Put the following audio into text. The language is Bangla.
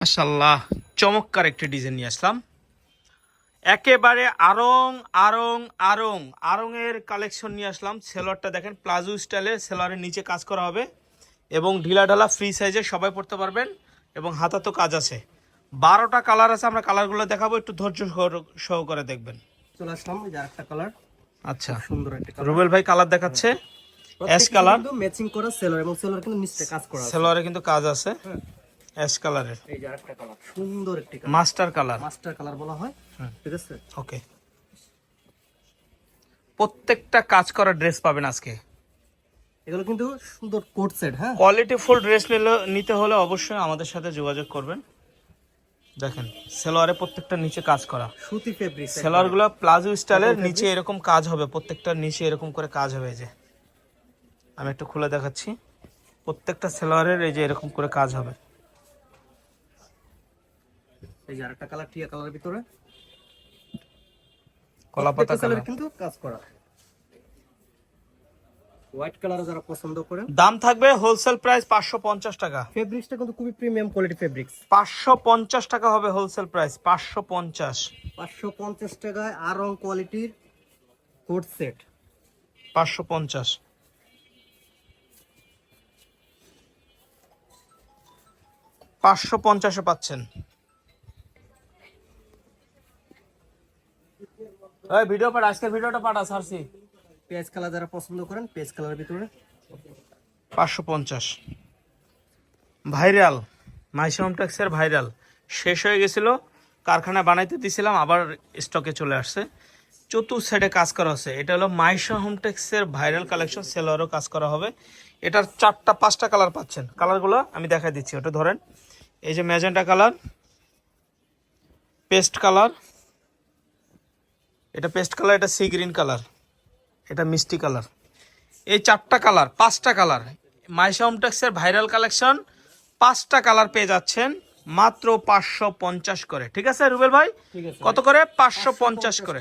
মাশাল্লাহ চমৎকার একটি ডিজাইন নিয়ে আসলাম। একেবারে আরং আরং আরং আরং এর কালেকশন নিয়ে আসলাম। সেলোয়ারটা দেখেন প্লাজো স্টাইলে সেলোয়ারের নিচে কাজ করা হবে এবং ঢিলা ঢালা ফ্রি সাইজে সবাই পড়তে পারবেন এবং হাতা তো কাজ আছে। বারোটা কালার আছে আমরা কালারগুলো দেখাবো একটু ধৈর্য সহ- করে দেখবেন। চলে আসলাম এই একটা কালার। আচ্ছা সুন্দর একটা কালার। রুবেল ভাই কালার দেখাচ্ছে। Ash colour. ম্যাচিং করা সেলার এবং সেলার কিন্তু নিচে কাজ করা সেলোয়ারে কিন্তু কাজ আছে। হ্যাঁ। অ্যাশ কালারের। এই যে আরেকটা কালার সুন্দর একটি colour master colour master colour বলা হয় ঠিক আছে? ওকে প্রত্যেকটা কাজ করা ড্রেস পাবেন আজকে। এগুলো কিন্তু সুন্দর কোট সেট হ্যাঁ? কোয়ালিটি ফুল ড্রেস নিতে হলে অবশ্যই আমাদের সাথে যোগাযোগ করবেন। দেখেন সেলোয়ারে প্রত্যেকটা নিচে কাজ করা। সুতি ফেব্রিক সেলোয়ারগুলো প্লাজো স্টাইলের নিচে এরকম কাজ হবে প্রত্যেকটার নিচে এরকম করে কাজ হবে এই যে। আমি একটু খুলে দেখাচ্ছি। প্রত্যেকটা সেলোয়ারের এই যে এরকম করে কাজ হবে। এই যে আরেকটা কালার টিয়া কালারের ভিতরে। কলা পাতা কালার কিন্তু কাজ করা। হোয়াইট কালার যারা পছন্দ করেন দাম থাকবে হোলসেল প্রাইস পাঁচশো পঞ্চাশ টাকা। ফেব্রিক্সটা কিন্তু খুবই প্রিমিয়াম কোয়ালিটি ফেব্রিক্স পাঁচশো পঞ্চাশ টাকা হবে হোলসেল প্রাইস কোয়ালিটির কোট সেট পাচ্ছেন। ওই ভিডিও পাঠা আজকের ভিডিওটা পাঠা সারছি। পেঁয়াজ কালার যারা পছন্দ করেন পেঁয়াজ কালারের ভিতরে। পাঁচশো পঞ্চাশ। ভাইরাল মাইসা হোমটেক্সের ভাইরাল। শেষ হয়ে গেছিল কারখানা বানাইতে দিছিলাম আবার স্টকে চলে আসছে। চতুর সাইডে কাজ করা হচ্ছে। এটা হলো মাইশা হোমটেক্সের ভাইরাল কালেকশন সেলারও কাজ করা হবে। এটার চারটা পাঁচটা কালার পাচ্ছেন। কালারগুলো আমি দেখাই দিচ্ছি ওটা ধরেন। এই যে ম্যাজেন্টা কালার পেস্ট কালার এটা পেস্ট কালার এটা সি গ্রিন কালার। এটা মিষ্টি কালার। এই চারটা কালার পাঁচটা কালার। মাইশা হোমটেক্সের ভাইরাল কালেকশন পাঁচটা কালার পেয়ে যাচ্ছেন মাত্র পাঁচশো পঞ্চাশ করে। ঠিক আছে রুবেল ভাই? কত করে? পাঁচশো পঞ্চাশ করে।